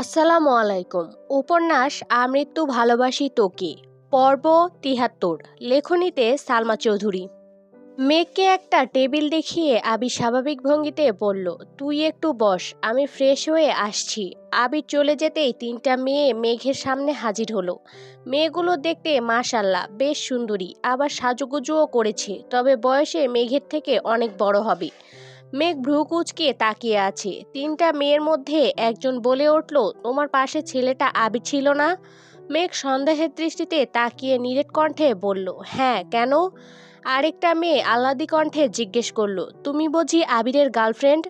আসসালামু আলাইকুম। উপন্যাস আমৃত্যু ভালোবাসি তোকে পর্ব তিহাত্তর। লেখনীতে সালমা চৌধুরী। মেঘকে একটা টেবিল দেখিয়ে আবি স্বাভাবিক ভঙ্গিতে বলল, তুই একটু বস, আমি ফ্রেশ হয়ে আসছি। আবি চলে যেতেই তিনটা মেয়ে মেঘের সামনে হাজির হলো। মেয়েগুলো দেখতে মাশাল্লাহ, বেশ সুন্দরী, আবার সাজুগুজুও করেছে, তবে বয়সে মেঘের থেকে অনেক বড় হবে। মেঘ ভ্রু কুচকে তাকিয়ে আছে। তিনটা মেয়ের মধ্যে একজন বলে উঠল, তোমার পাশে ছেলেটা আবি ছিল না? মেঘ সন্দেহের দৃষ্টিতে তাকিয়ে নিরেট কণ্ঠে বলল হ্যাঁ কেন? আরেকটা মেয়ে আহ্লাদি কণ্ঠে জিজ্ঞেস করল, তুমি বুঝি আবিরের গার্লফ্রেন্ড?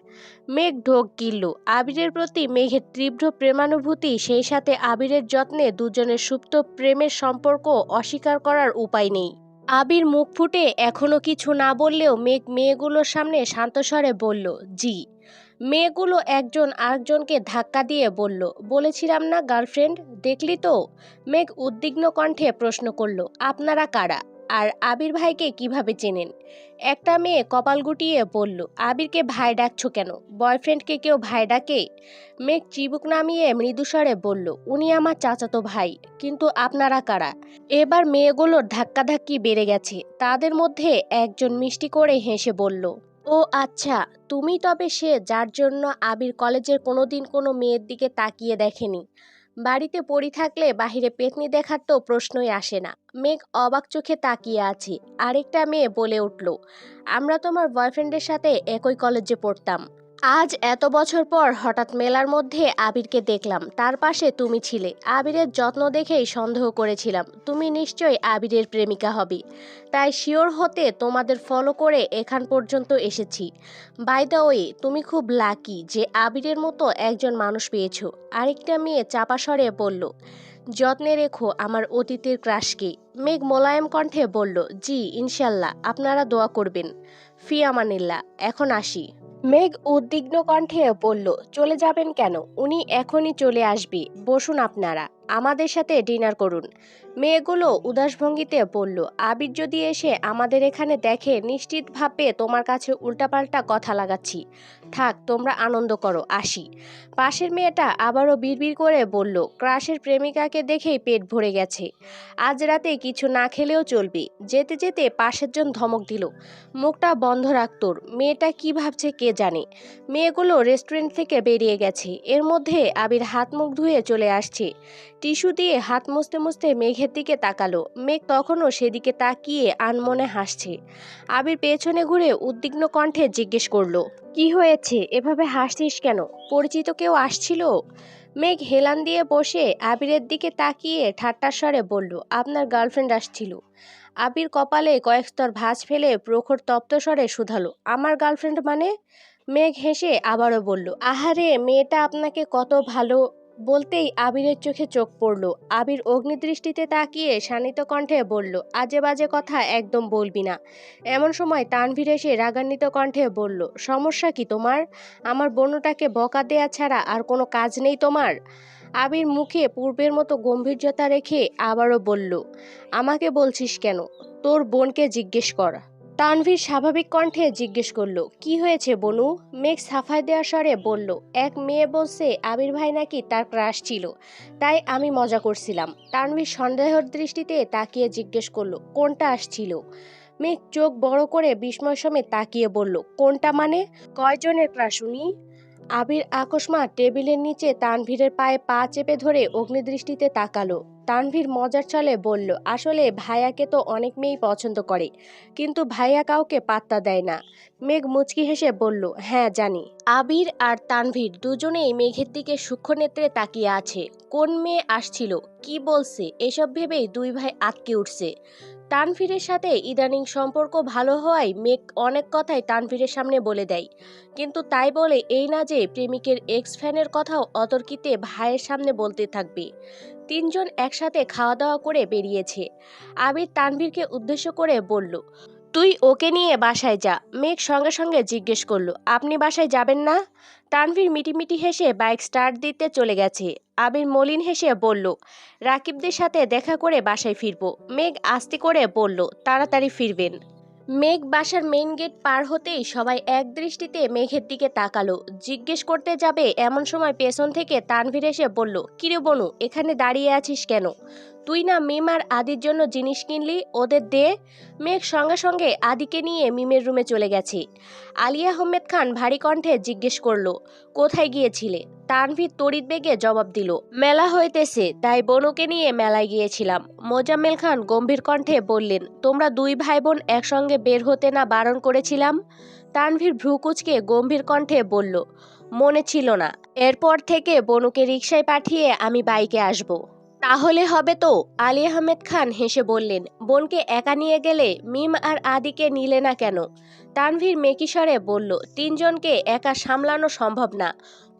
মেঘ ঢোক গিলল, আবিরের প্রতি মেঘের তীব্র প্রেমানুভূতি, সেই সাথে আবিরের যত্নে দুজনের সুপ্ত প্রেমের সম্পর্ক অস্বীকার করার উপায় নেই। আবির মুখ ফুটে এখনও কিছু না বললেও মেঘ মেয়েগুলোর সামনে শান্তস্বরে বলল, জি। মেয়েগুলো একজন আরেকজনকে ধাক্কা দিয়ে বলল, বলেছিলাম না গার্লফ্রেন্ড? দেখলি তো? মেঘ উদ্বিগ্ন কণ্ঠে প্রশ্ন করল, আপনারা কারা? আর আবির ভাইকে কীভাবে চেনেন? একটা মেয়ে কপাল গুটিয়ে বলল, আবিরকে ভাই ডাকছো কেন? বয়ফ্রেন্ডকে কেউ ভাই ডাকে? মেঘ চিবুক নামিয়ে মৃদুস্বরে বলল, উনি আমার চাচাতো ভাই, কিন্তু আপনারা কারা? এবার মেয়েগুলোর ধাক্কাধাক্কি বেড়ে গেছে। তাদের মধ্যে একজন মিষ্টি করে হেসে বলল, ও আচ্ছা তুমি তবে সে যার জন্য আবির কলেজের কোনোদিন কোনো মেয়ের দিকে তাকিয়ে দেখেনি। বাড়িতে পড়ি থাকলে বাহিরে পেতনি দেখার তো প্রশ্নই আসে না। মেঘ অবাক চোখে তাকিয়ে আছে। আরেকটা মেয়ে বলে উঠল, আমরা তোমার বয়ফ্রেন্ডের সাথে একই কলেজে পড়তাম। আজ এত বছর পর হঠাৎ মেলার মধ্যে আবিরকে দেখলাম। তার পাশে তুমি ছিলে। আবিরের যত্ন দেখেই সন্দেহ করেছিলাম। তুমি নিশ্চয়ই আবিরের প্রেমিকা হবে। তাই শিওর হতে তোমাদের ফলো করে এখান পর্যন্ত এসেছি। বাই দ্য ওয়ে তুমি খুব লাকি যে আবিরের মতো একজন মানুষ পেয়েছ। আরেকটা মেয়ে চাপা স্বরে বলল, যত্নে রেখো আমার অতীতের ক্রাশকে। মেঘ মোলায়েম কণ্ঠে বলল, জি, ইনশাল্লাহ, আপনারা দোয়া করবেন। ফি আমানিল্লা এখন আসি। মেঘ উদ্বিগ্ন কণ্ঠে বলল চলে যাবেন কেন? উনি এখনই চলে আসবে। বসুন আপনারা। আমাদের সাথে ডিনার করুন। মেয়েগুলো উদাস ভঙ্গিতে বলল, আবির যদি এসে আমাদের এখানে দেখে নিশ্চিতভাবে তোমার কাছে উল্টাপাল্টা কথা লাগাচ্ছি। থাক, তোমরা আনন্দ করো, আসি। পাশের মেয়েটা আবারও বিড়বিড় করে বলল, ক্রাশের প্রেমিকাকে দেখেই পেট ভরে গেছে। আজ রাতে কিছু না খেলেও চলবে। যেতে যেতে পাশের জন ধমক দিল, মুখটা বন্ধ রাখতোর মেয়েটা কি ভাবছে কে জানে? মেয়েগুলো রেস্টুরেন্ট থেকে বেরিয়ে গেছে। এর মধ্যে আবির হাত মুখ ধুয়ে চলে আসছে। টিস্যু দিয়ে হাত মুছতে মুছতে মেঘের দিকে তাকালো। মেঘ তখনও সেদিকে তাকিয়ে আনমনে হাসছে। আবির পেছনে ঘুরে উদ্বিগ্ন কণ্ঠে জিজ্ঞেস করল, কি হয়েছে? এভাবে হাসছিস কেন? পরিচিত কেউ আসছিল? মেঘ হেলান দিয়ে বসে আবিরের দিকে তাকিয়ে ঠাট্টার স্বরে বলল, আপনার গার্লফ্রেন্ড আসছিল। আবির কপালে কয়েক স্তর ভাঁজ ফেলে প্রখর তপ্ত স্বরে শুধালো, আমার গার্লফ্রেন্ড মানে? মেঘ হেসে আবারও বলল, আহারে, মেয়েটা আপনাকে কত ভালো বলতেই আবিরের চোখে চোখ পড়ল। আবির অগ্নিদৃষ্টিতে তাকিয়ে শানিত কণ্ঠে বলল, আজে বাজে কথা, একদম বলবি না। এমন সময় তানভীর এসে রাগান্বিত কণ্ঠে বলল, সমস্যা কি তোমার? আমার বনুটাকে বকা দেয়া ছাড়া আর কোনো কাজ নেই তোমার? আবির মুখে পূর্বের মতো গম্ভীর্যতা রেখে আবারও বলল, আমাকে বলছিস কেন? তোর বোনকে জিজ্ঞেস কর। তানভীর স্বাভাবিক কণ্ঠে জিজ্ঞেস করল, কি হয়েছে বনু? মেঘ সাফাই দেওয়ার স্বরে বলল, এক মেয়ে বলছে আবির ভাই নাকি তার ক্রাশ ছিল, তাই আমি মজা করছিলাম। তানভীর সন্দেহর দৃষ্টিতে তাকিয়ে জিজ্ঞেস করল, কোনটা আসছিল? মেঘ চোখ বড় করে বিস্ময় সমেত তাকিয়ে বলল, কোনটা মানে? কয়জনের ক্রাশ, উনি? আবির আকস্মাত টেবিলের নিচে তানভীরের পায়ে পা চেপে ধরে অগ্নিদৃষ্টিতে তাকালো। তানভীর মজার ছলে বলল, আসলে ভাইয়াকে তো অনেক মেয়েই পছন্দ করে, কিন্তু ভাইয়া কাউকে পাত্তা দেয় না। মেঘ মুচকি হেসে বলল হ্যাঁ জানি। আবির আর তানভীর দুজনেই মেঘের দিকে সূক্ষ্ম নেত্রে তাকিয়ে আছে। কোন মেয়ে আসছিল? কি বলছে? এসব ভেবেই দুই ভাই আটকে উঠছে। তানভীরের সাথে ইদানিং সম্পর্ক ভালো হওয়ায় মেক অনেক কথাই তানভীরের সামনে বলে দেয়। কিন্তু তাই বলে এই না যে প্রেমিকের এক্স ফ্যানের কথাও অতর্কিতে ভাইয়ের সামনে বলতে থাকবে। তিনজন একসাথে খাওয়া দাওয়া করে বেরিয়েছে। আবির তানভীরকে উদ্দেশ্য করে বলল তুই ওকে নিয়ে বাসায় যা। মেঘ সঙ্গে সঙ্গে জিজ্ঞেস করল, আপনি বাসায় যাবেন না? তানভীর মিটিমিটি হেসে বাইক স্টার্ট দিতে চলে গেছে। আবির মলিন হেসে বলল, রাকিবদের সাথে দেখা করে বাসায় ফিরবো। মেঘ আস্তে করে বলল, তাড়াতাড়ি ফিরবেন। মেঘ বাসার মেইন গেট পার হতেই সবাই এক দৃষ্টিতে মেঘের দিকে তাকালো। জিজ্ঞেস করতে যাবে এমন সময় পেছন থেকে তানভীর এসে বলল, কিরে বনু, এখানে দাঁড়িয়ে আছিস কেন? তুই না মিম আর আদির জন্য জিনিস কিনলি, ওদের দে। মেঘ সঙ্গে সঙ্গে আদিকে নিয়ে মিমের রুমে চলে গেছে। আলিয়া আহমেদ খান ভারী কণ্ঠে জিজ্ঞেস করল, কোথায় গিয়েছিলে? তানভীর তড়িৎ বেগে জবাব দিল, মেলা হইতেছে, তাই বনুকে নিয়ে মেলায় গিয়েছিলাম। মোজাম্মেল খান গম্ভীর কণ্ঠে বললেন, তোমরা দুই ভাই বোন একসঙ্গে বের হতে না বারণ করেছিলাম? তানভীর ভ্রুকুচকে গম্ভীর কণ্ঠে বলল, মনে ছিল না। এরপর থেকে বনুকে রিকশায় পাঠিয়ে আমি বাইকে আসব। তাহলে হবে তো। আলী আহমেদ খান হেসে বললেন, বোনকে একা নিয়ে গেলে মিম আর আদিকে নিলে না কেন? তানভীর মেকিস্বরে বলল, তিনজনকে একা সামলানো সম্ভব না।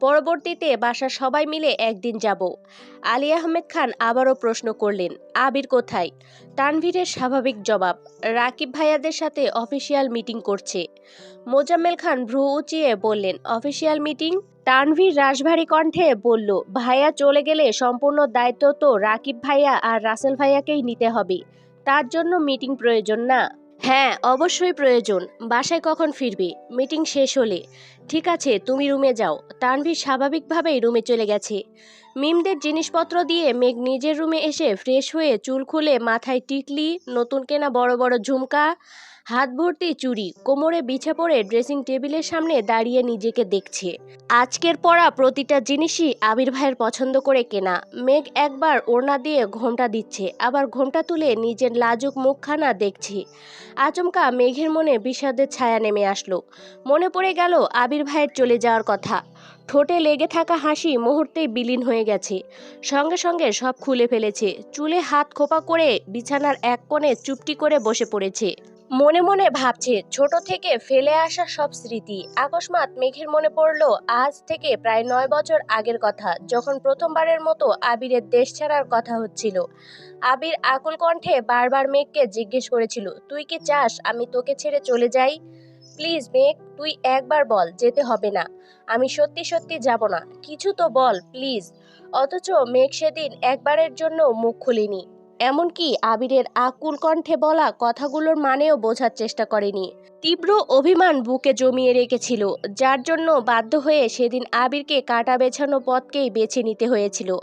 পরবর্তীতে বাসার সবাই মিলে একদিন যাব। আলী আহমেদ খান আবারও প্রশ্ন করলেন, আবির কোথায়? তানভীরের স্বাভাবিক জবাব, রাকিব ভাইয়াদের সাথে অফিসিয়াল মিটিং করছে। মোজাম্মেল খান ভ্রু উঁচিয়ে বললেন, অফিসিয়াল মিটিং? তানভীর রাশভারী কণ্ঠে বলল, ভাইয়া চলে গেলে সম্পূর্ণ দায়িত্ব তো রাকিব ভাইয়া আর রাসেল ভাইয়াকেই নিতে হবে। তার জন্য মিটিং প্রয়োজন না? হ্যাঁ অবশ্যই প্রয়োজন। বাসায় কখন ফিরবে? মিটিং শেষ হলে। ঠিক আছে, তুমি রুমে যাও। তানভীর স্বাভাবিকভাবেই রুমে চলে গেছে। মিমদের জিনিসপত্র দিয়ে মেঘ নিজের রুমে এসে ফ্রেশ হয়ে চুল খুলে মাথায় টিকলি, নতুন কেনা বড় বড় ঝুমকা হাত ভর্তি চুরি কোমরে বিছে পড়ে ড্রেসিং টেবিলের সামনে দাঁড়িয়ে নিজেকে দেখছে। আজকের পরা প্রতিটা জিনিসই আবির ভাইয়ের পছন্দ করে কেনা। মেঘ একবার ওড়না দিয়ে ঘোমটা দিচ্ছে, আবার ঘোমটা তুলে নিজের লাজুক মুখখানা দেখছে। আচমকা মেঘের মনে বিষাদের ছায়া নেমে আসলো। মনে পড়ে গেল আবির ভাইয়ের চলে যাওয়ার কথা। ঠোঁটে লেগে থাকা হাসি মুহূর্তেই বিলীন হয়ে গেছে। সঙ্গে সঙ্গে সব খুলে ফেলেছে। চুলে হাত খোপা করে বিছানার এক কোণে চুপটি করে বসে পড়েছে। মনে মনে ভাবছে, ছোট থেকে ফেলে আসা সব স্মৃতি। আকস্মাৎ মেঘের মনে পড়ল, আজ থেকে প্রায় নয় বছর আগের কথা, যখন প্রথমবারের মতো আবিরের দেশ ছাড়ার কথা হচ্ছিল। আবির আকুল কণ্ঠে বারবার মেঘকে জিজ্ঞেস করেছিল, তুই কি চাস আমি তোকে ছেড়ে চলে যাই? প্লিজ মেঘ, তুই একবার বল, যেতে হবে না। আমি সত্যি সত্যি যাব না। কিছু তো বল, প্লিজ। অথচ মেঘ সেদিন একবারের জন্য মুখ খুলিনি। এমনকি আবিরের আকুল কণ্ঠে বলা কথাগুলোর মানেও বোঝার চেষ্টা করেনি। তীব্র অভিমান বুকে জমিয়ে রেখেছিল, যার জন্য বাধ্য হয়ে সেদিন আবিরকে কাটা বেছানো পথকেই বেছে নিতে হয়েছিল।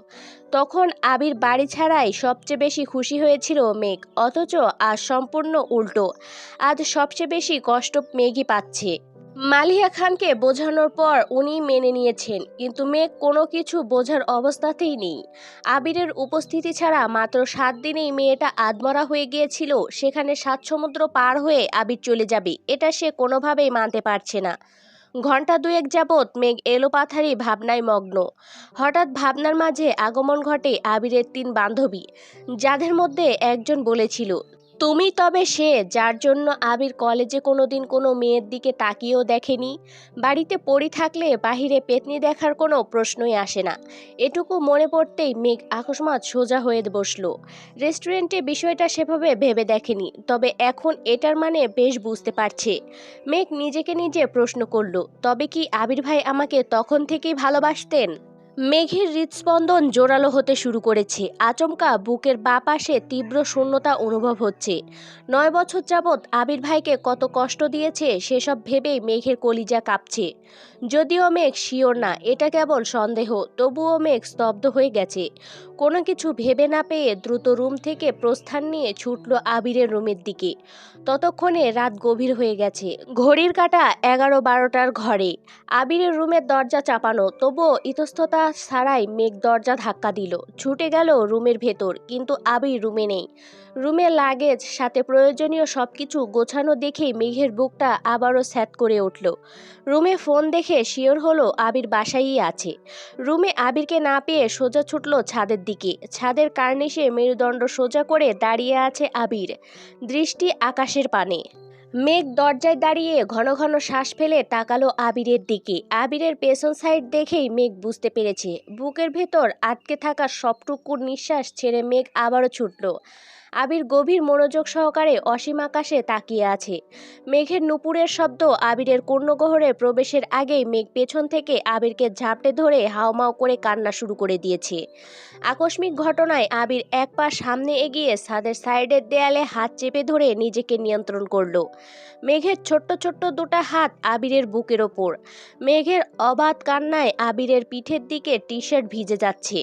তখন আবির বাড়ি ছাড়াই সবচেয়ে বেশি খুশি হয়েছিল মেঘ, অথচ আজ সম্পূর্ণ উল্টো। আজ সবচেয়ে বেশি কষ্ট মেঘই পাচ্ছে। মালিয়া খানকে বোঝানোর পর উনি মেনে নিয়েছেন, কিন্তু মেঘ কোনো কিছু বোঝার অবস্থাতেই নেই। আবিরের উপস্থিতি ছাড়া মাত্র সাত দিনেই মেয়েটা আদমরা হয়ে গিয়েছিল, সেখানে সাত সমুদ্র পার হয়ে আবির চলে যাবে, এটা সে কোনোভাবেই মানতে পারছে না। ঘণ্টা দুয়েক যাবৎ মেঘ এলোপাথারি ভাবনায় মগ্ন। হঠাৎ ভাবনার মাঝে আগমন ঘটে আবিরের তিন বান্ধবী। যাদের মধ্যে একজন বলেছিল তুমি তবে সে যার জন্য আবির কলেজে কোনো দিন কোনো মেয়ের দিকে তাকিয়েও দেখেনি। বাড়িতে পড়ি থাকলে বাহিরে পেতনি দেখার কোনো প্রশ্নই আসে না। এটুকু মনে পড়তেই মেঘ আকস্মাৎ সোজা হয়ে বসল। রেস্টুরেন্টে বিষয়টা সেভাবে ভেবে দেখেনি, তবে এখন এটার মানে বেশ বুঝতে পারছে। মেঘ নিজেকে নিজে প্রশ্ন করল, তবে কি আবির ভাই আমাকে তখন থেকেই ভালোবাসতেন? মেঘের হৃদস্পন্দন জোরালো হতে শুরু করেছে। আচমকা বুকের বা পাশে তীব্র শূন্যতা অনুভব হচ্ছে। নয় বছর যাবৎ আবির ভাইকে কত কষ্ট দিয়েছে সেসব ভেবেই মেঘের কলিজা কাঁপছে। যদিও মেঘ শিওর না, এটা কেবল সন্দেহ, তবুও মেঘ স্তব্ধ হয়ে গেছে। কোনো কিছু ভেবে না পেয়ে দ্রুত রুম থেকে প্রস্থান নিয়ে ছুটল আবিরের রুমের দিকে। ততক্ষণে রাত গভীর হয়ে গেছে। ঘড়ির কাটা এগারো বারোটার ঘরে। আবিরের রুমের দরজা চাপানো, তবুও ইতস্ততা ছাড়াই মেঘ দরজা ধাক্কা দিল। ছুটে গেল রুমের ভেতর, কিন্তু আবির রুমে নেই। রুমে লাগেজ, সাথে প্রয়োজনীয় সব কিছু গোছানো দেখেই মেঘের বুকটা আবারও স্যাত করে উঠল। রুমে ফোন দেখে শিওর হলো আবির বাসায়ই আছে। রুমে আবিরকে না পেয়ে সোজা ছুটল ছাদের দিকে। ছাদের কার্নিশে মেরুদণ্ড সোজা করে দাঁড়িয়ে আছে আবির। দৃষ্টি আকাশের পানে। মেঘ দরজায় দাঁড়িয়ে ঘন ঘন শ্বাস ফেলে তাকালো আবিরের দিকে। আবিরের পেছন সাইড দেখেই মেঘ বুঝতে পেরেছে। বুকের ভেতর আটকে থাকা সবটুকুর নিঃশ্বাস ছেড়ে মেঘ আবারও ছুটল। আবির গভীর মনোযোগ সহকারে অসীম আকাশে তাকিয়ে আছে। মেঘের নুপুরের শব্দ আবিরের কর্ণগহরে প্রবেশের আগেই মেঘ পেছন থেকে আবিরকে ঝাপটে ধরে হাওমাও করে কান্না শুরু করে দিয়েছে। আকস্মিক ঘটনায় আবির এক পা সামনে এগিয়ে ছাদের সাইডের দেয়ালে হাত চেপে ধরে নিজেকে নিয়ন্ত্রণ করল। মেঘের ছোট্ট ছোট্ট দুটা হাত আবিরের বুকের ওপর। মেঘের অবাধ কান্নায় আবিরের পিঠের দিকে টি শার্ট ভিজে যাচ্ছে।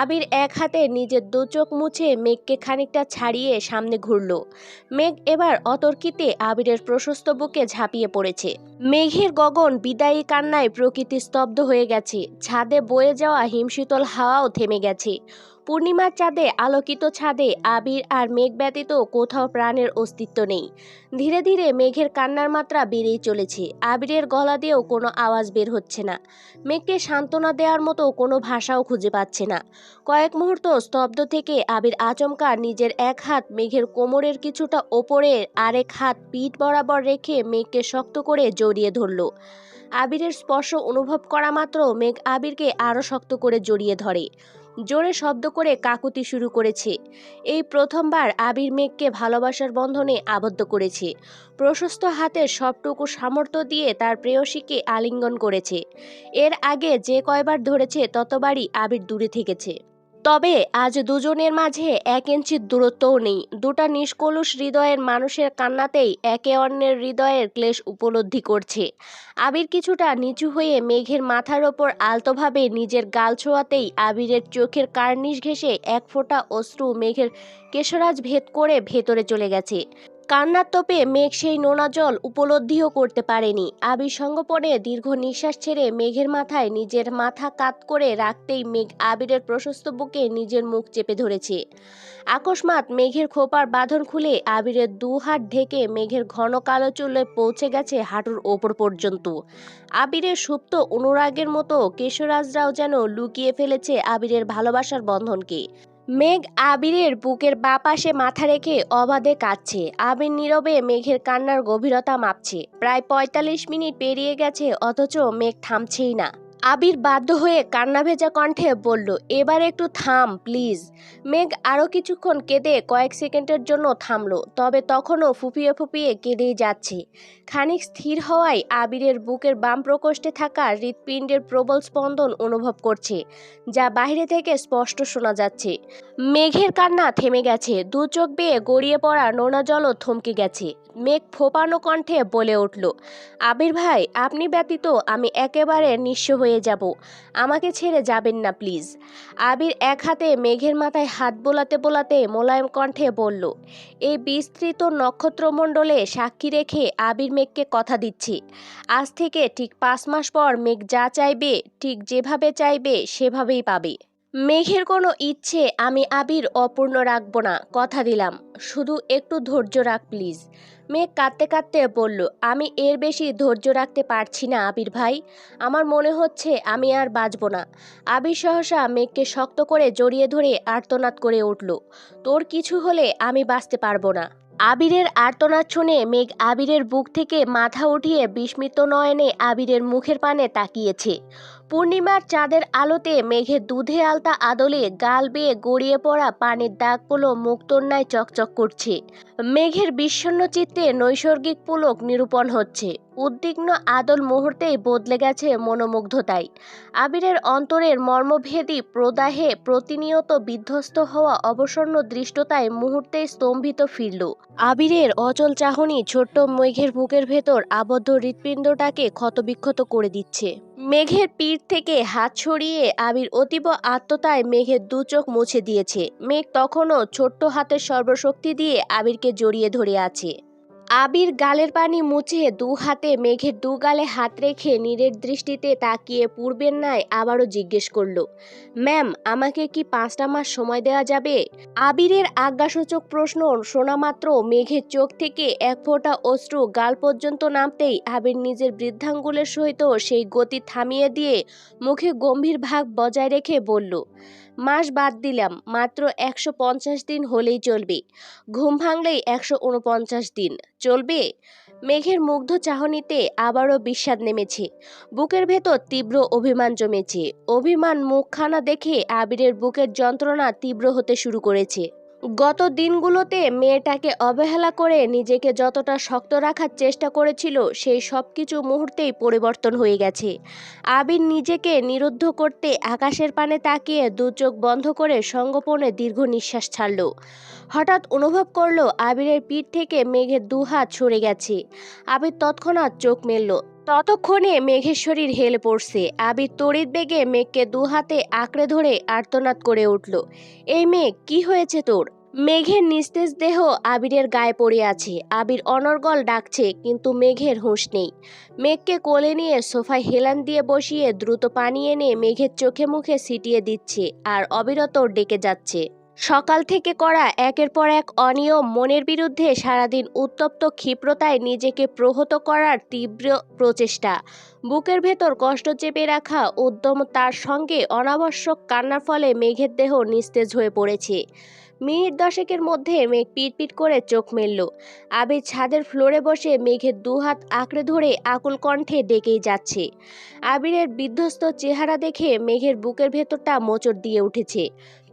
আবির এক হাতে নিজের দু চোখ মুছে মেঘকে খানিকটা ছাড়িয়ে সামনে ঘুরল। মেঘ এবার অতর্কিতে আবিরের প্রশস্ত বুকে ঝাঁপিয়ে পড়েছে। মেঘের গগন বিদায়ী কান্নায় প্রকৃতি স্তব্ধ হয়ে গেছে। ছাদে বয়ে যাওয়া হিমশীতল হাওয়াও থেমে গেছে। পূর্ণিমার চাঁদে আলোকিত ছাদে আবির আর মেঘ ব্যতীত কোথাও প্রাণের অস্তিত্ব নেই। ধীরে ধীরে মেঘের কান্নার মাত্রা বেড়েই চলেছে। আবিরের গলা দিয়েও কোনো আওয়াজ বের হচ্ছে না। মেঘকে সান্ত্বনা দেওয়ার মতো কোনো ভাষাও খুঁজে পাচ্ছে না। কয়েক মুহূর্ত স্তব্ধ থেকে আবির আচমকা নিজের এক হাত মেঘের কোমরের কিছুটা ওপরে আরেক হাত পিঠ বরাবর রেখে মেঘকে শক্ত করে জড়িয়ে ধরল। আবিরের স্পর্শ অনুভব করা মাত্র মেঘ আবিরকে আরও শক্ত করে জড়িয়ে ধরে। জোরে শব্দ করে কাকুতি শুরু করেছে। এই প্রথমবার আবির মেঘকে ভালোবাসার বন্ধনে আবদ্ধ করেছে। প্রশস্ত হাতের সবটুকু সামর্থ্য দিয়ে তার প্রেয়সীকে আলিঙ্গন করেছে। এর আগে যে কয়বার ধরেছে, ততবারই আবির দূরে থেকেছে। তবে আজ দুজনের মাঝে এক ইঞ্চির দূরত্বও নেই। দুটা নিষ্কলুষ হৃদয়ের মানুষের কান্নাতেই একে অন্যের হৃদয়ের ক্লেশ উপলব্ধি করছে। আবির কিছুটা নিচু হয়ে মেঘের মাথার ওপর আলতোভাবে নিজের গাল ছোঁয়াতেই আবিরের চোখের কার্নিশ ঘেঁষে এক ফোঁটা অশ্রু মেঘের কেশরাজ ভেদ করে ভেতরে চলে গেছে। কান্নার তোপে মেঘ সেই নোনা জল উপলব্ধিও করতে পারেনি। আবির সঙ্গপনে দীর্ঘ নিঃশ্বাস ছেড়ে মেঘের মাথায় নিজের মাথা কাত করে রাখতেই মেঘ আবিরের প্রশস্ত বুকে নিজের মুখ চেপে ধরেছে। আকস্মাৎ মেঘের খোপার বাঁধন খুলে আবিরের দু হাত ঢেকে মেঘের ঘন কালো চুলে পৌঁছে গেছে হাঁটুর ওপর পর্যন্ত। আবিরের সুপ্ত অনুরাগের মতো কেশরাজরাও যেন লুকিয়ে ফেলেছে আবিরের ভালোবাসার বন্ধনকে। মেঘ আবিরের বুকের বাপাশে মাথা রেখে অবাধে কাঁদছে। আবির নীরবে মেঘের কান্নার গভীরতা মাপছে। প্রায় পঁয়তাল্লিশ মিনিট পেরিয়ে গেছে, অথচ মেঘ থামছেই না। আবির বাধ্য হয়ে কান্না ভেজা কণ্ঠে বলল, এবার একটু থাম, প্লিজ। মেঘ আরও কিছুক্ষণ কেঁদে কয়েক সেকেন্ডের জন্য থামলো, তবে তখনও ফুপিয়ে ফুপিয়ে কেঁদেই যাচ্ছে। খানিক স্থির হওয়ায় আবিরের বুকের বাম প্রকোষ্ঠে থাকা হৃৎপিণ্ডের প্রবল স্পন্দন অনুভব করছে, যা বাইরে থেকে স্পষ্ট শোনা যাচ্ছে। মেঘের কান্না থেমে গেছে, দু চোখ বেয়ে গড়িয়ে পড়া নোনা জলও থমকে গেছে। মেঘ ফোপানো কণ্ঠে বলে উঠল, আবির ভাই, আপনি ব্যতীত আমি একেবারে নিঃস্ব হয়ে যাব। আমাকে ছেড়ে যাবেন না, প্লিজ। আবির এক হাতে মেঘের মাথায় হাত বোলাতে বোলাতে মোলায়েম কণ্ঠে বলল, এই বিস্তৃত নক্ষত্রমণ্ডলে সাক্ষী রেখে আবির মেঘকে কথা দিচ্ছি। আজ থেকে ঠিক পাঁচ মাস পর মেঘ যা চাইবে, ঠিক যেভাবে চাইবে, সেভাবেই পাবে। মেঘের কোনো ইচ্ছে আমি আবির অপূর্ণ রাখব না, কথা দিলাম। শুধু একটু ধৈর্য রাখ, প্লিজ। মেঘ কাঁদতে কাঁদতে বলল, আমি এর বেশি ধৈর্য রাখতে পারছি না আবির ভাই। আমার মনে হচ্ছে আমি আর বাঁচব না। আবির সহসা মেঘকে শক্ত করে জড়িয়ে ধরে আর্তনাদ করে উঠল, তোর কিছু হলে আমি বাঁচতে পারব না। আবিরের আর্তনাদ শুনে মেঘ আবিরের বুক থেকে মাথা উঠিয়ে বিস্মিত নয়নে আবিরের মুখের পানে তাকিয়েছে। পূর্ণিমার চাঁদের আলোতে মেঘে দুধে আলতা আদলে গাল বেয়ে গড়িয়ে পড়া পানির দাগগুলো মুক্তন্যায় চকচক করছে। মেঘের বিষণ্ন চিত্তে নৈসর্গিক পুলক নিরূপণ হচ্ছে। উদ্বিগ্ন আদল মুহূর্তেই বদলে গেছে মনোমুগ্ধতায়। আবিরের অন্তরের মর্মভেদী প্রদাহে প্রতিনিয়ত বিধ্বস্ত হওয়া অবসন্ন দৃষ্টতায় মুহূর্তে স্তম্ভিত ফিরল। আবিরের অচল চাহনি ছোট্ট মেঘের বুকের ভেতর আবদ্ধ হৃৎপিণ্ডটাকে ক্ষতবিক্ষত করে দিচ্ছে। মেঘের পিঠ থেকে হাত ছড়িয়ে আবির অতীব আত্মতায় মেঘের দু চোখ মুছে দিয়েছে। মেঘ তখনও ছোট্ট হাতের সর্বশক্তি দিয়ে আবিরকে জড়িয়ে ধরে আছে। আবির গালের পানি মুছে দু হাতে মেঘের দু গালে হাত রেখে নীরের দৃষ্টিতে তাকিয়ে পূর্বের ন্যায় আবারও জিজ্ঞেস করল, ম্যাম, আমাকে কি পাঁচটা মাস সময় দেওয়া যাবে? আবিরের আজ্ঞাসূচক প্রশ্ন শোনা মাত্র মেঘের চোখ থেকে এক ফোঁটা অশ্রু গাল পর্যন্ত নামতেই আবির নিজের বৃদ্ধাঙ্গুলের সহিত সেই গতি থামিয়ে দিয়ে মুখে গম্ভীর ভাগ বজায় রেখে বলল মাস বাদ দিলাম, মাত্র একশো পঞ্চাশ দিন হলেই চলবে। ঘুম ভাঙলেই একশো উনপঞ্চাশ দিন। চলবে? মেঘের মুগ্ধ চাহনিতে আবারও বিস্বাদ নেমেছে। বুকের ভেতর তীব্র অভিমান জমেছে। অভিমান মুখখানা দেখে আবিরের বুকের যন্ত্রণা তীব্র হতে শুরু করেছে। গত দিনগুলোতে মেয়েটাকে অবহেলা করে নিজেকে যতটা শক্ত রাখার চেষ্টা করেছিল, সেই সব কিছু মুহূর্তেই পরিবর্তন হয়ে গেছে। আবির নিজেকে নিরুদ্ধ করতে আকাশের পানে তাকিয়ে দু চোখ বন্ধ করে সঙ্গোপনে দীর্ঘ নিঃশ্বাস ছাড়ল। হঠাৎ অনুভব করল, আবিরের পিঠ থেকে মেঘের দু হাত সরে গেছে। আবির তৎক্ষণাৎ চোখ মেলল। ততক্ষণে মেঘের শরীর হেলে পড়ছে। আবির তড়িৎ বেগে মেঘকে দু হাতে আঁকড়ে ধরে আর্তনাদ করে উঠল। এই মেঘ, কি হয়েছে তোর? মেঘের নিস্তেজ দেহ আবিরের গায়ে পড়ে আছে। আবির অনর্গল ডাকছে, কিন্তু মেঘের হুঁশ নেই। মেঘকে কোলে নিয়ে সোফায় হেলান দিয়ে বসিয়ে দ্রুত পানি এনে মেঘের চোখে মুখে ছিটিয়ে দিচ্ছে, আর অবিরত ডেকে যাচ্ছে। সকাল থেকে করা একের পর এক অনিয়ম মনের বিরুদ্ধে সারাদিন উত্তপ্ত ক্ষিপ্রতায় নিজেকে প্রহত করার তীব্র প্রচেষ্টা। বুকের ভেতর কষ্ট চেপে রাখা উদ্যম তার সঙ্গে অনাবশ্যক কান্নার ফলে মেঘের দেহ নিস্তেজ হয়ে পড়েছে। মিনিট দশেকের মধ্যে মেঘ পিটপিট করে চোখ মেলল। আবির ছাদের ফ্লোরে বসে মেঘের দুহাত আঁকড়ে ধরে আকুল কণ্ঠে ডেকেই যাচ্ছে। আবিরের বিধ্বস্ত চেহারা দেখে মেঘের বুকের ভেতরটা মোচড় দিয়ে উঠেছে।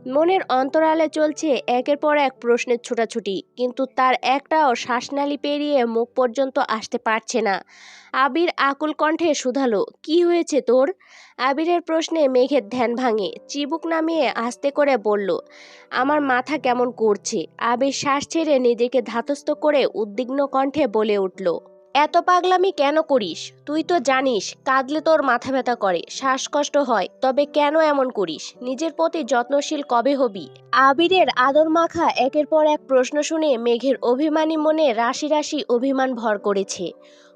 মনের অন্তরালে চলছে একের পর এক প্রশ্নের ছোটাছুটি, কিন্তু তার একটাও শ্বাসনালি পেরিয়ে মুখ পর্যন্ত আসতে পারছে না। আবির আকুল কণ্ঠে শুধালো, কি হয়েছে তোর? আবিরের প্রশ্নে মেঘের ধ্যান ভাঙে, চিবুক নামিয়ে আস্তে করে বলল, আমার মাথা কেমন করছে? আবির শ্বাস ছেড়ে নিজেকে ধাতস্থ করে উদ্বিগ্ন কণ্ঠে বলে উঠল এত পাগলামি কেন করিস? তুই তো জানিস, কাঁদলে তোর মাথা ব্যথা করে, শ্বাসকষ্ট হয়, তবে কেন এমন করিস? নিজের প্রতি যত্নশীল কবে হবি? আবিরের আদর মাখা একের পর এক প্রশ্ন শুনে মেঘের অভিমানী মনে রাশি রাশি অভিমান ভর করেছে।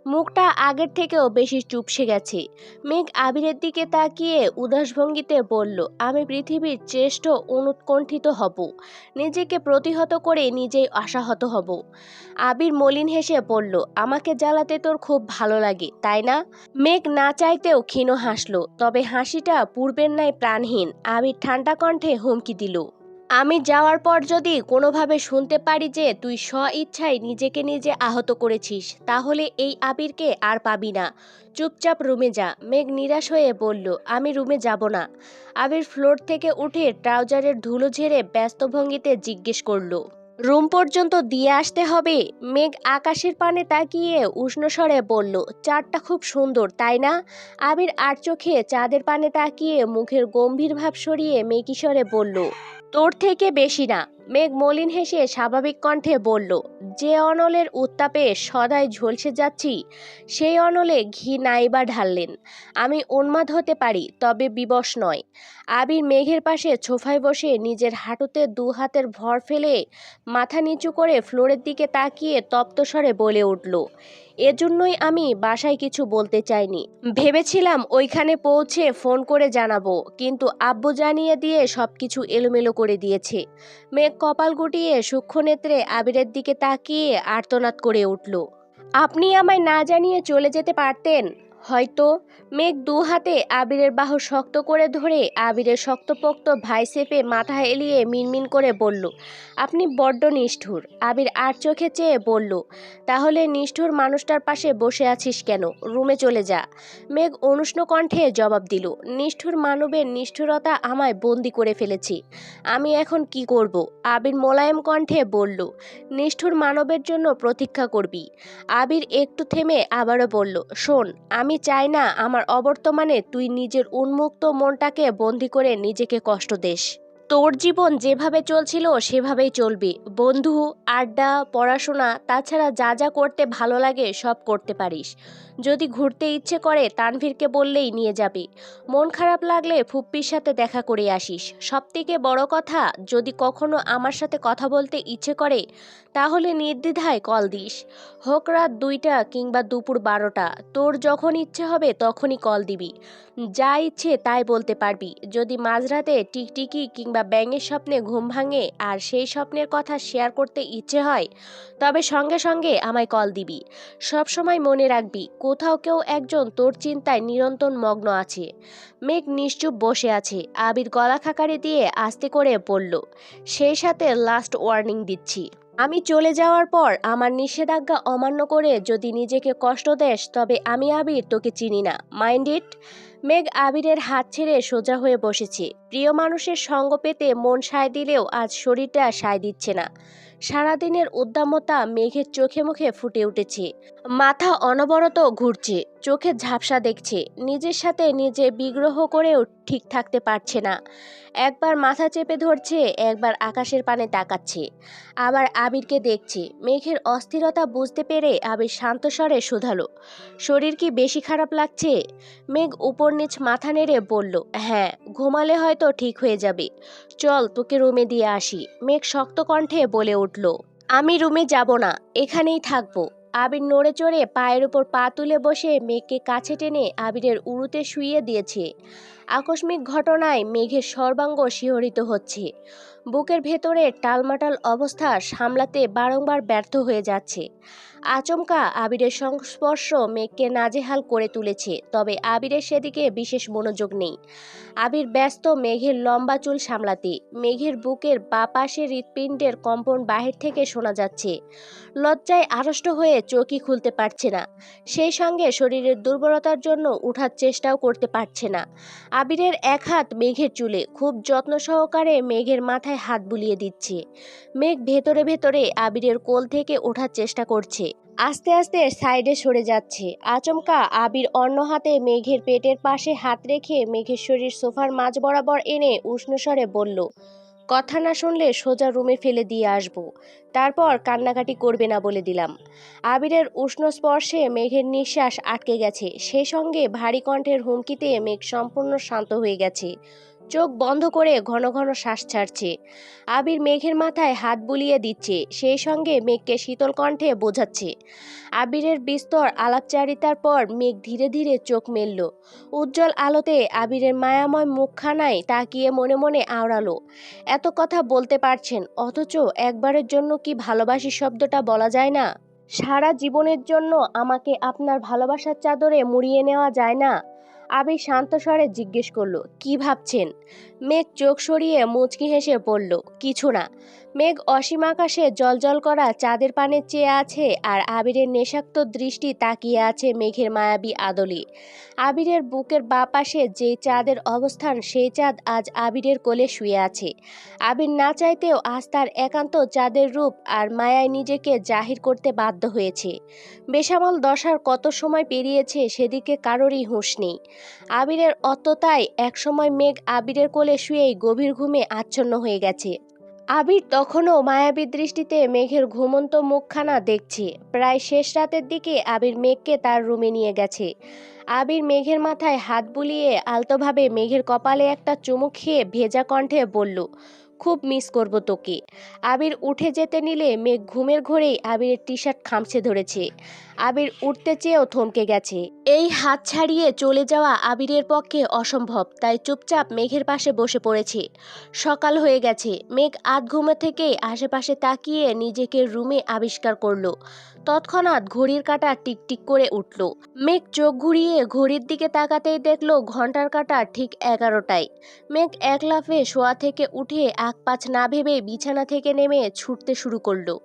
মুখটা আগের থেকেও বেশি চুপসে গেছে। মেঘ আবিরের দিকে তাকিয়ে উদাস ভঙ্গিতে বলল, আমি পৃথিবীর শ্রেষ্ঠ অনুৎকণ্ঠিত হব। নিজেকে প্রতিহত করে নিজেই আশাহত হব। আবির মলিন হেসে বলল, আমাকে জ্বালাতে তোর খুব ভালো লাগে, তাই না? মেঘ না চাইতেও ক্ষীণ হাসলো, তবে হাসিটা পূর্বের ন্যায় প্রাণহীন। আবির ঠান্ডা কণ্ঠে হুমকি দিল আমি যাওয়ার পর যদি কোনোভাবে শুনতে পারি যে তুই স্ব ইচ্ছায় নিজেকে নিজে আহত করেছিস, তাহলে এই আবিরকে আর পাবি না। চুপচাপ রুমে যা। মেঘ নিরাশ হয়ে বলল, আমি রুমে যাব না। আবির ফ্লোর থেকে উঠে ট্রাউজারের ধুলো ঝেড়ে ব্যস্ত ভঙ্গিতে জিজ্ঞেস করল, রুম পর্যন্ত দিয়ে আসতে হবে? মেঘ আকাশের পানে তাকিয়ে উষ্ণ স্বরে বলল, চাঁদটা খুব সুন্দর, তাই না? আবির আর চোখে চাঁদের পানে তাকিয়ে মুখের গম্ভীর ভাব সরিয়ে মেকিস্বরে বলল তোর থেকে বেশি না। মেঘ মলিন হেসে স্বাভাবিক কণ্ঠে বলল, যে অনলের উত্তাপে সদাই ঝলসে যাচ্ছি, সেই অনলে ঘি নাইবা ঢাললেন। আমি উন্মাদ হতে পারি, তবে বিবশ নয়। আবির মেঘের পাশে ছোফায় বসে নিজের হাঁটুতে দু হাতের ভর ফেলে মাথা নিচু করে ফ্লোরের দিকে তাকিয়ে তপ্তস্বরে বলে উঠল এজন্যই আমি বাসায় কিছু বলতে চাইনি। ভেবেছিলাম ওইখানে পৌঁছে ফোন করে জানাব, কিন্তু আব্বু জানিয়ে দিয়ে সব কিছু এলোমেলো করে দিয়েছে। মেঘ কপাল গুটিয়ে সূক্ষ্ম নেত্রে আবিরের দিকে তাকিয়ে আর্তনাদ করে উঠল। আপনি আমায় না জানিয়ে চলে যেতে পারতেন? হয়তো মেঘ দু হাতে আবিরের বাহু শক্ত করে ধরে আবিরের শক্তপোক্ত ভাই সেপে মাথা এলিয়ে মিনমিন করে বলল, আপনি বড্ড নিষ্ঠুর। আবির আর চোখে চেয়ে বলল, তাহলে নিষ্ঠুর মানুষটার পাশে বসে আছিস কেন? রুমে চলে যা। মেঘ অনুষ্ণ কণ্ঠে জবাব দিল, নিষ্ঠুর মানবের নিষ্ঠুরতা আমায় বন্দি করে ফেলেছি। আমি এখন কি করব? আবির মোলায়েম কণ্ঠে বলল, নিষ্ঠুর মানবের জন্য প্রতীক্ষা করবি। আবির একটু থেমে আবারও বলল, শোন, আমি চাই না আমার অবর্তমানে তুই নিজের উন্মুক্ত মনটাকে বন্দি করে নিজেকে কষ্ট দেশ তোর জীবন যেভাবে চলছিল সেভাবেই চলবি। বন্ধু, আড্ডা, পড়াশোনা, তাছাড়া যা যা করতে ভালো লাগে সব করতে পারিস। যদি ঘুরতে ইচ্ছে করে, তানভীরকে বললেই নিয়ে যাবে। মন খারাপ লাগলে ফুপ্পির সাথে দেখা করে আসিস। সবথেকে বড় কথা, যদি কখনো আমার সাথে কথা বলতে ইচ্ছে করে, তাহলে নির্দ্বিধায় কল দিস। হোক রাত দুইটা কিংবা দুপুর বারোটা, তোর যখন ইচ্ছে হবে তখনই কল দিবি। যা ইচ্ছে তাই বলতে পারবি। যদি মাঝরাতে টিকটিকি কিংবা ব্যাঙের স্বপ্নে ঘুম ভাঙে আর সেই স্বপ্নের কথা শেয়ার করতে ইচ্ছে হয়, তবে সঙ্গে সঙ্গে আমায় কল দিবি। সবসময় মনে রাখবি কোথাও কেউ একজন তোর চিন্তায় নিরন্তর মগ্ন আছে। মেঘ নিশ্চুপ বসে আছে। আবির গলা খাকারি দিয়ে আস্তে করে বলল, সেই সাথে লাস্ট ওয়ার্নিং দিচ্ছি। আমি চলে যাওয়ার পর আমার নিষেধাজ্ঞা অমান্য করে যদি নিজেকে কষ্ট দেস, তবে আমি আবির তোকে চিনি না। মাইন্ড ইট মেঘ আবিরের হাত ছেড়ে সোজা হয়ে বসেছে। প্রিয় মানুষের সঙ্গ পেতে মন সায় দিলেও আজ শরীরটা সায় দিচ্ছে না। সারাদিনের উদ্দামতা মেঘের চোখে মুখে ফুটে উঠেছে। মাথা অনবরত ঘুরছে। চোখে ঝাপসা দেখছে, নিজের সাথে নিজে বিগ্রহ করেও ঠিক থাকতে পারছে না। একবার মাথা চেপে ধরছে, একবার আকাশের পানে তাকাচ্ছে। আবার আবিরকে দেখছে, মেঘের অস্থিরতা বুঝতে পেরে আবির শান্ত স্বরে শুধালো, শরীর কি বেশি খারাপ লাগছে? মেঘ উপর নিচ মাথা নেড়ে বলল হ্যাঁ ঘুমালে হয়তো ঠিক হয়ে যাবে। চল তোকে রুমে দিয়ে আসি। মেঘ শক্ত কণ্ঠে বলে উঠল, আমি রুমে যাব না, এখানেই থাকব। আবির নড়ে চড়ে পায়ের উপর পা তুলে বসে মেঘকে কাছে টেনে আবিরের উড়ুতে শুইয়ে দিয়েছে। আকস্মিক ঘটনায় মেঘের সর্বাঙ্গ শিহরিত হচ্ছে। বুকের ভেতরে টালমাটাল অবস্থা সামলাতে বারংবার ব্যর্থ হয়ে যাচ্ছে। আচমকা আবিরের সংস্পর্শ মেঘকে নাজেহাল করে তুলেছে, তবে আবিরের সেদিকে বিশেষ মনোযোগ নেই। আবির ব্যস্ত মেঘের লম্বা চুল সামলাতে, মেঘের বুকের বা পাশে হৃৎপিণ্ডের কম্পন বাহির থেকে শোনা যাচ্ছে। লজ্জায় আড়ষ্ট হয়ে চোখই খুলতে পারছে না, সেই সঙ্গে শরীরের দুর্বলতার জন্য উঠার চেষ্টাও করতে পারছে না। আবিরের এক হাত মেঘের চুলে, খুব যত্ন সহকারে মেঘের মাথায় হাত বুলিয়ে দিচ্ছে। মেঘ ভেতরে ভেতরে আবিরের কোল থেকে ওঠার চেষ্টা করছে। আস্তে আস্তে সাইডে সরে যাচ্ছে। আচমকা আবির অন্য হাতে মেঘের পেটের পাশে হাত রেখে মেঘের শরীর সোফার মাঝ বরাবর এনে উষ্ণস্বরে বলল, কথা না শুনলে সোজা রুমে ফেলে দিয়ে আসব। তারপর কান্নাকাটি করবে না বলে দিলাম। আবিরের উষ্ণ স্পর্শে মেঘের নিঃশ্বাস আটকে গেছে। সেই সঙ্গে ভারী কণ্ঠের হুমকিতে মেঘ সম্পূর্ণ শান্ত হয়ে গেছে। চোখ বন্ধ করে ঘন ঘন শ্বাস ছাড়ছে। আবির মেঘের মাথায় হাত বুলিয়ে দিচ্ছে, সেই সঙ্গে মেঘকে শীতল কণ্ঠে বোঝাচ্ছে। আবিরের বিস্তর আলাপচারিতার পর মেঘ ধীরে ধীরে চোখ মেলল। উজ্জ্বল আলোতে আবিরের মায়াময় মুখখানায় তাকিয়ে মনে মনে আওড়ালো। এত কথা বলতে পারছেন, অথচ একবারের জন্য কি ভালোবাসি শব্দটা বলা যায় না? সারা জীবনের জন্য আমাকে আপনার ভালোবাসার চাদরে মুড়িয়ে নেওয়া যায় না? আবির শান্ত স্বরে জিজ্ঞেস করল, কি ভাবছেন? মেঘ চোখ সরিয়ে মুচকি হেসে বলল, কিছু না। মেঘ অসীম আকাশে জলজল করা চাঁদের পানে চেয়ে আছে আর আবিরের নেশাক্ত দৃষ্টি তাকিয়ে আছে মেঘের মায়াবী আদলে। আবিরের বুকের বাঁ পাশে যে চাঁদের অবস্থান সেই চাঁদ আজ আবিরের কোলে শুয়ে আছে। আবির না চাইতেও আজ তার একান্ত চাঁদের রূপ আর মায়ায় নিজেকে জাহির করতে বাধ্য হয়েছে। বেসামাল দশার কত সময় পেরিয়েছে সেদিকে কারোরই হুঁশ নেই। আবিরের অত্যতায় একসময় মেঘ আবিরের কোলে শুয়েই গভীর ঘুমে আচ্ছন্ন হয়ে গেছে। আবির তখনও মায়াবী দৃষ্টিতে মেঘের ঘুমন্ত মুখখানা দেখছে। প্রায় শেষ রাতের দিকে আবির মেঘকে তার রুমে নিয়ে গেছে। আবির মেঘের মাথায় হাত বুলিয়ে আলতোভাবে মেঘের কপালে একটা চুমুক খেয়ে ভেজা কণ্ঠে বলল, খুব মিস করব তোকে। আবির উঠে যেতে নিলে মেঘ ঘুমের ঘোরেই আবিরের টি শার্ট খামছে ধরেছে। আবির উঠতে চেয়েও থমকে গেছে। এই হাত ছাড়িয়ে চলে যাওয়া আবিরের পক্ষে অসম্ভব, তাই চুপচাপ মেঘের পাশে বসে পড়েছে। সকাল হয়ে গেছে, মেঘ আধ ঘুমে থেকে আশেপাশে তাকিয়ে নিজেকে রুমে আবিষ্কার করল। তৎক্ষণাৎ ঘড়ির কাঁটা টিকটিক করে উঠল। মেঘ চোখ ঘুরিয়ে ঘড়ির দিকে তাকাতেই দেখল ঘণ্টার কাঁটা ঠিক এগারোটায়। মেঘ এক লাফে শোয়া থেকে উঠে আক পাছ না ভেবে বিছানা থেকে নেমে ছুটতে শুরু করল।